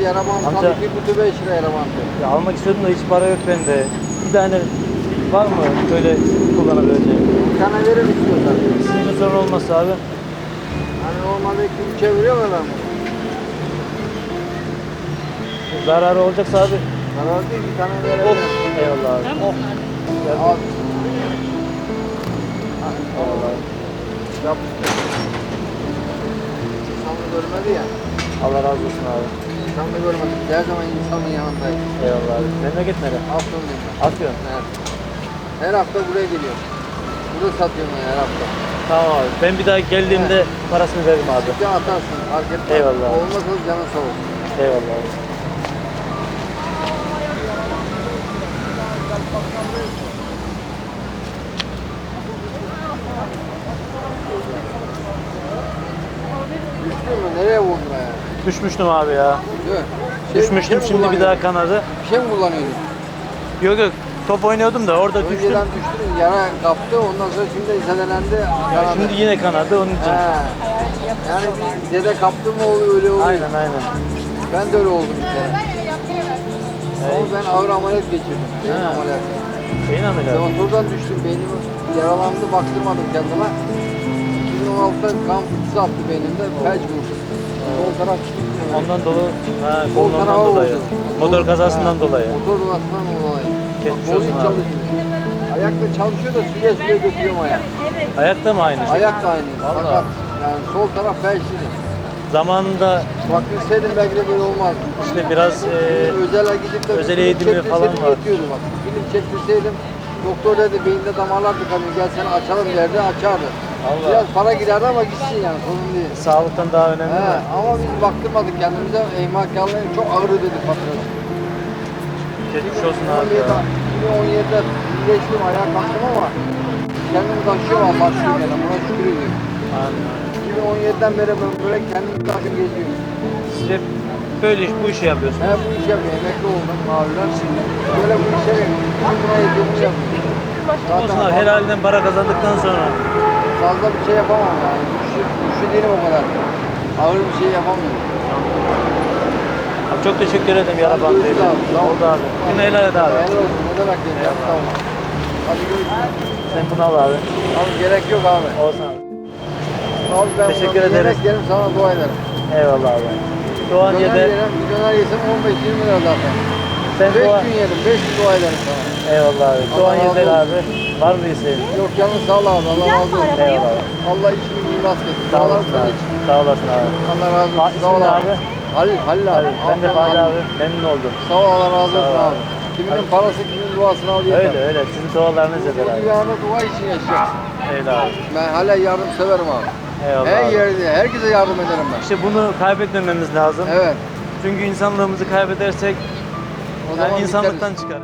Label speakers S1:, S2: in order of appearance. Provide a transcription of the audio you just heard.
S1: yaraman
S2: Amca-
S1: salı bir kutu 5 lira yaraman.
S2: Ya almak istiyordum da hiç para yok bende. Bir tane var mı böyle kullanabileceğim?
S1: Bir tane verir istiyorsan.
S2: Sizin sorun olmazsa abi.
S1: Hani normalde kim çeviriyor bunu?
S2: Zararı olacaksa abi.
S1: Karar değil bir tane
S2: Of.
S1: verebilirim.
S2: Eyvallah abi. Of.
S1: Al.
S2: Eyvallah abi.
S1: Görmedi ya.
S2: Allah razı olsun abi.
S1: İnsanı görmedi. Her zaman insanın yanındayım.
S2: Eyvallah abi. Memleket nere?
S1: Afyon'dayım ben.
S2: Afyon.
S1: Evet. Her hafta buraya geliyorum. Burada satıyorum her hafta.
S2: Tamam abi. Ben bir daha geldiğimde parasını veririm abi.
S1: Bir atarsın fark etmez.
S2: Eyvallah.
S1: Olmazsa canın sağ olsun.
S2: Eyvallah abi. Düşmüştüm abi ya.
S1: Değil mi? Şey-
S2: Düşmüştüm
S1: şey mi
S2: şimdi bir
S1: kullanıyordun?
S2: daha kanadı.
S1: Bir şey mi kullanıyordun?
S2: Yok yok. Top oynuyordum da orada düştüm.
S1: Önceden düştün, yara kaptı, ondan sonra şimdi zedelendi.
S2: Ya
S1: yaralı.
S2: şimdi yine kanadı onun için.
S1: He. Yani bir zede kaptı mı oluyor, öyle oluyor.
S2: Aynen aynen.
S1: Ben de öyle oldum bir kere. Ama ben ağır ameliyat geçirdim. Beyin
S2: Ha.
S1: ameliyatı.
S2: Beyin ameliyatı.
S1: Motordan düştüm, beynim yaralandı, baktırmadım kendime. 2016'da kan fıtısı attı beynimde, felç vurdu. Sol taraf
S2: Ondan dolu, ha, ondan dolayı. Motor kazasından dolayı.
S1: Motor kazasından dolayı.
S2: Geçmiş olsun abi.
S1: çalışıyor. Ayakta çalışıyor da süre süre götürüyorum ayak.
S2: Ayakta mı aynı şey?
S1: Ayak da aynı.
S2: Vallahi.
S1: Fakat yani sol taraf felçli.
S2: Zamanında
S1: Bak bilseydim belki de böyle olmazdı.
S2: işte biraz e,
S1: Özele gidip de
S2: özel eğitimi
S1: çektirseydim
S2: falan var.
S1: yetiyordu bak. Film çektirseydim doktor dedi beyinde damarlar tıkanıyor gel seni açalım derdi açardı.
S2: Allah.
S1: Biraz para giderdi ama gitsin yani sorun değil.
S2: sağlıktan daha önemli
S1: He,
S2: mi?
S1: ama biz baktırmadık kendimize ehmalkarlığı çok ağır ödedik patron.
S2: Geçmiş olsun abi ya.
S1: 2017'de iyileştim ayağa kalktım ama kendimi taşıyorum ama başlıyor gene buna şükür ediyorum.
S2: Aynen.
S1: 2017'den beri ben böyle kendimi taşıp geziyorum.
S2: Siz hep böyle iş, bu işi yapıyorsunuz.
S1: He bu iş yapıyor, emekli oldum maviler şimdi. Böyle bu işe buna yediğimizi yapıyorum.
S2: Olsun abi helalinden para kazandıktan sonra.
S1: Fazla bir şey yapamam yani. Güçlü, güçlü değilim o kadar. Ağır bir şey yapamıyorum.
S2: Abi çok teşekkür ederim yara bandı. Oldu abi. Yine helal et abi.
S1: Helal olsun, ne demek yani.
S2: Eyvallah.
S1: Sağ ol. Hadi görüşürüz.
S2: Sen bunu al abi.
S1: Abi gerek yok abi.
S2: Olsun abi.
S1: Abi ben
S2: Teşekkür ederiz.
S1: yerim sana dua ederim.
S2: Eyvallah abi.
S1: Döner
S2: Doğaniye'de
S1: yerim, bir döner yesem 15-20 lira zaten.
S2: sen
S1: 5
S2: dua...
S1: gün yedim, 5 gün dua ederim.
S2: Eyvallah abi. Doğaniye'de
S1: razı
S2: abi. Var mı isteğin?
S1: Yok canın sağ ol abi, Allah razı olsun.
S2: Eyvallah.
S1: Allah işini iyi rast getir.
S2: Sağ olasın abi. Sağ olasın abi.
S1: Allah razı
S2: Ha,
S1: olsun. Sağ ol abi. Halil, Halil abi.
S2: Ben de
S1: Halil.
S2: abi. Memnun oldum.
S1: Sağ ol Allah razı olsun
S2: abi.
S1: Kiminin parası kimin duasını al yeter.
S2: Öyle öyle. Sizin dualarınız yeter abi.
S1: dünyada dua için yaşıyoruz.
S2: Öyle abi.
S1: Ben hala yardım severim abi.
S2: Eyvallah
S1: Her
S2: abi.
S1: yerde, herkese yardım ederim ben.
S2: İşte bunu kaybetmememiz lazım.
S1: Evet.
S2: Çünkü insanlığımızı kaybedersek
S1: O zaman
S2: yani
S1: biteriz.
S2: insanlıktan çıkarız.